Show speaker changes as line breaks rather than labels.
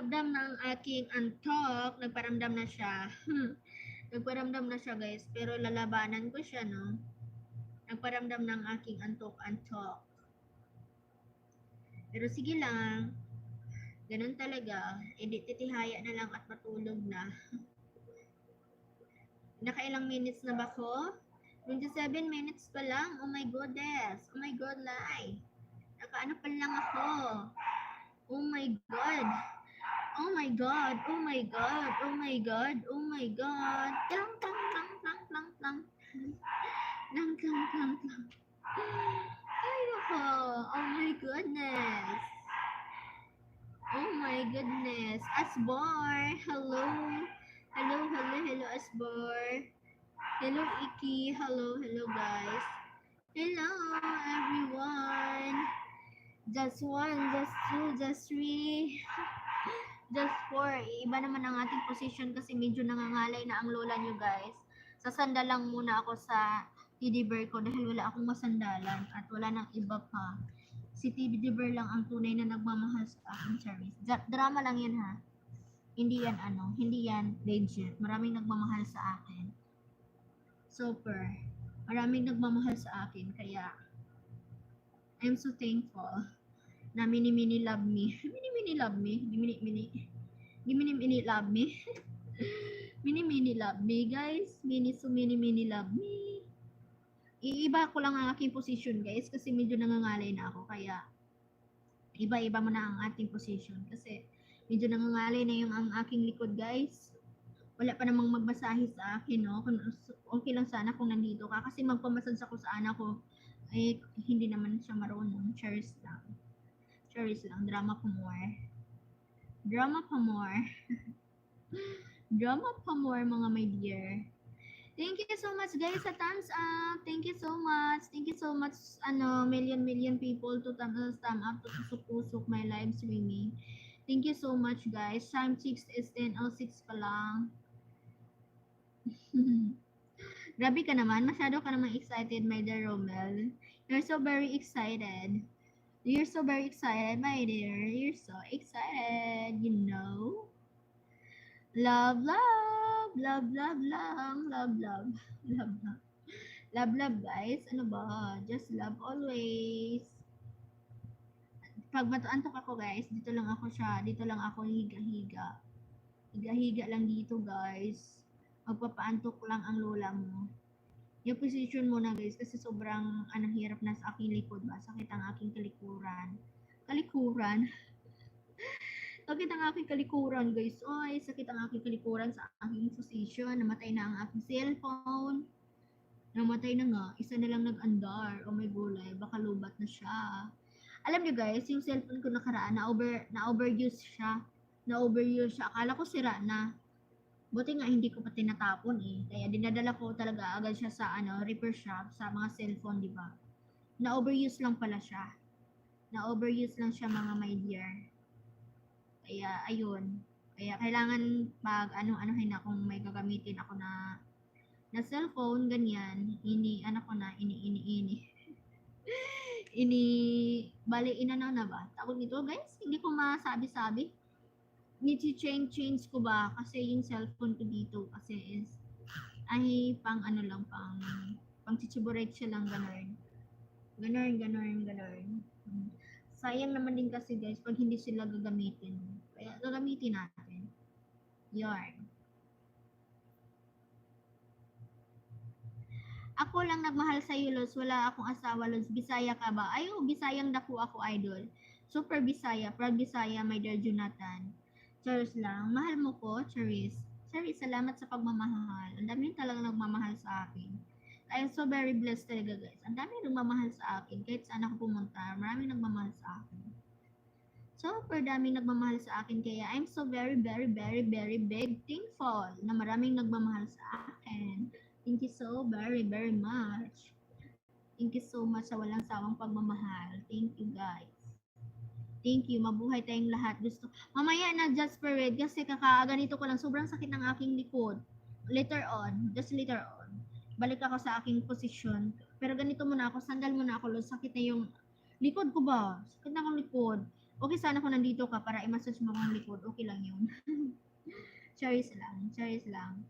nagparamdam ng aking antok, nagparamdam na siya. Hmm. Nagparamdam na siya guys, pero lalabanan ko siya no. Nagparamdam ng aking antok-antok. Pero sige lang, ganun talaga, edit titihaya na lang at matulog na. Nakailang minutes na ba ko? 27 minutes pa lang. Oh my goodness. Oh my god, lie. Nakaano pa lang ako. Oh my god. Oh my god. Oh my god. Oh my god. Oh my god. Tlang tlang tlang tlang tlang tlang. Tlang tlang tlang tlang. Ay nako. Oh my goodness. Oh my goodness. Asbor. Hello. Hello, hello, hello, Asbor. Hello, Iki. Hello, hello, guys. Hello, everyone. Just one, just two, just three, just four. Iba naman ang ating position kasi medyo nangangalay na ang lola nyo, guys. Sasanda lang muna ako sa teddy bear ko dahil wala akong masandalan at wala nang iba pa. Si teddy bear lang ang tunay na nagmamahal sa akin, Charis. Dra- drama lang yan, ha? Hindi yan, ano, hindi yan legit. Maraming nagmamahal sa akin. Super. Maraming nagmamahal sa akin, kaya I'm so thankful na mini-mini love me. Mini-mini love me. Mini-mini. Mini-mini love me. Mini-mini love me, guys. Mini so mini-mini love me. Iiba ko lang ang aking position, guys, kasi medyo nangangalay na ako. Kaya, iba-iba mo na ang ating position. Kasi, medyo nangangalay na yung ang aking likod, guys wala pa namang magmasahe sa akin, no? Okay lang sana kung nandito ka. Kasi magpamassage ako sa anak ko, eh, hindi naman siya marunong. Cheers lang. Cheers lang. Drama pa more. Drama pa more. Drama pa more, mga my dear. Thank you so much, guys, sa thumbs up. Thank you so much. Thank you so much, ano, million, million people to thumbs thumb up to tusok-tusok my live streaming. Thank you so much, guys. Time 6 is 10.06 pa lang. Grabe ka naman. Masyado ka naman excited, my dear Romel. You're so very excited. You're so very excited, my dear. You're so excited, you know? Love, love, love, love, lang. Love, love, love, love. Love, love, guys. Ano ba? Just love always. Pag matuantok ako, guys, dito lang ako siya. Dito lang ako higa-higa. Higa-higa lang dito, guys magpapaantok lang ang lola mo. Yung position mo na guys, kasi sobrang anong hirap na sa aking likod ba? Sakit ang aking kalikuran. Kalikuran? sakit ang aking kalikuran guys. Oy, sakit ang aking kalikuran sa aking position. Namatay na ang aking cellphone. Namatay na nga. Isa na lang nag-andar. Oh my gulay. Baka lubat na siya. Alam niyo guys, yung cellphone ko nakaraan, na-over, na-overuse siya. Na-overuse siya. Akala ko sira na. Buti nga hindi ko pa tinatapon eh. Kaya dinadala ko talaga agad siya sa ano, repair shop, sa mga cellphone, di ba? Na-overuse lang pala siya. Na-overuse lang siya mga my dear. Kaya ayun. Kaya kailangan pag ano-anohin na kung may gagamitin ako na na cellphone, ganyan, ini, ano ko na, ini, ini, ini. ini, bali, inano na ba? Tawag nito, guys? Hindi ko masabi-sabi ni-change change ko ba kasi yung cellphone ko dito kasi is ay pang ano lang pang pang chichiborate siya lang ganun. Ganun, ganun, ganun. Sayang naman din kasi guys pag hindi sila gagamitin. Kaya gagamitin natin. Yarn. Ako lang nagmahal sa iyo, Los. Wala akong asawa, Los. Bisaya ka ba? Ay, oh, Bisayang dako ako, idol. Super Bisaya. Proud Bisaya, my dear Jonathan. Charis lang. Mahal mo ko, Charis. Charis, salamat sa pagmamahal. Ang dami talaga nagmamahal sa akin. I am so very blessed talaga, guys. Ang dami nagmamahal sa akin. Kahit saan ako pumunta, marami nagmamahal sa akin. Super dami nagmamahal sa akin. Kaya I'm so very, very, very, very big thankful na maraming nagmamahal sa akin. Thank you so very, very much. Thank you so much sa walang sawang pagmamahal. Thank you, guys. Thank you. Mabuhay tayong lahat. Gusto. Mamaya na just for it kasi kakaganito ko lang. Sobrang sakit ng aking likod. Later on. Just later on. Balik ako sa aking posisyon. Pero ganito muna ako. Sandal muna ako. Lord. Sakit na yung likod ko ba? Sakit na akong likod. Okay sana kung nandito ka para i-massage mo ang likod. Okay lang yun. Charis lang. Charis lang.